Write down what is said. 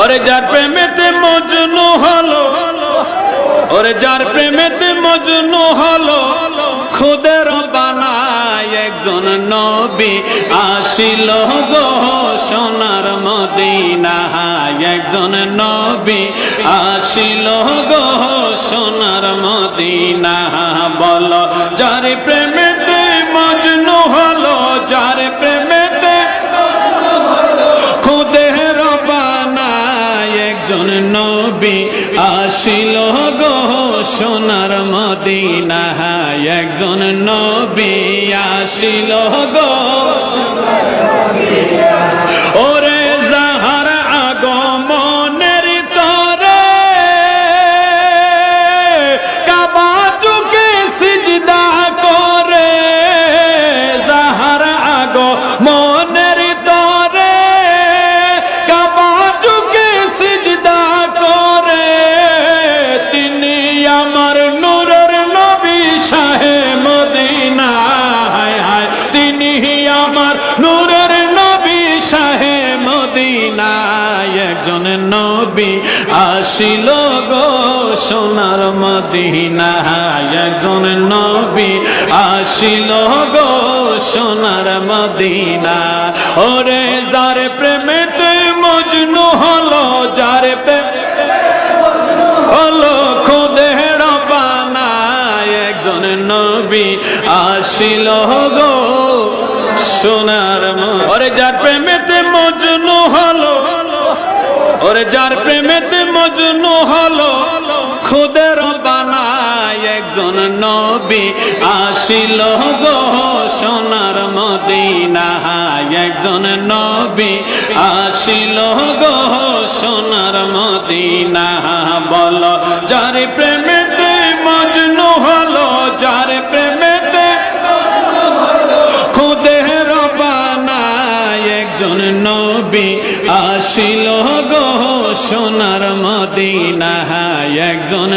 ওরে যার প্রেমেতে মজনু হলো, ওরে যার প্রেমেতে মজনু হলো, খুদের বানায় একজন নবী আসিল গো সোনার মদিনায়। একজন নবী আসিল গো সোনার মদিনা বল, যার প্রেমেতে একজন নবী আসিল গো সোনার মদিনায় একজন নবী আসিল গো ওরে একজন নবী আসিল গো সোনার মদিনায় একজন নবী আসিল গো সোনার মদিনা। ওরে যার প্রেমেতে মজনু হলো, যার প্রেম হলো খুদের একজন নবী আসিল গো সোনার ওরে যার প্রেমেতে মজনু হলো ওরে যার প্রেমেতে মজনু হলো, খুদের বানায় একজন নবী আসিল গো সোনার মদিনায়। একজন নবী আসিল গো সোনার মদিনা বল, যার প্রেমেতে আসিল গো সোনার মদিনা একজন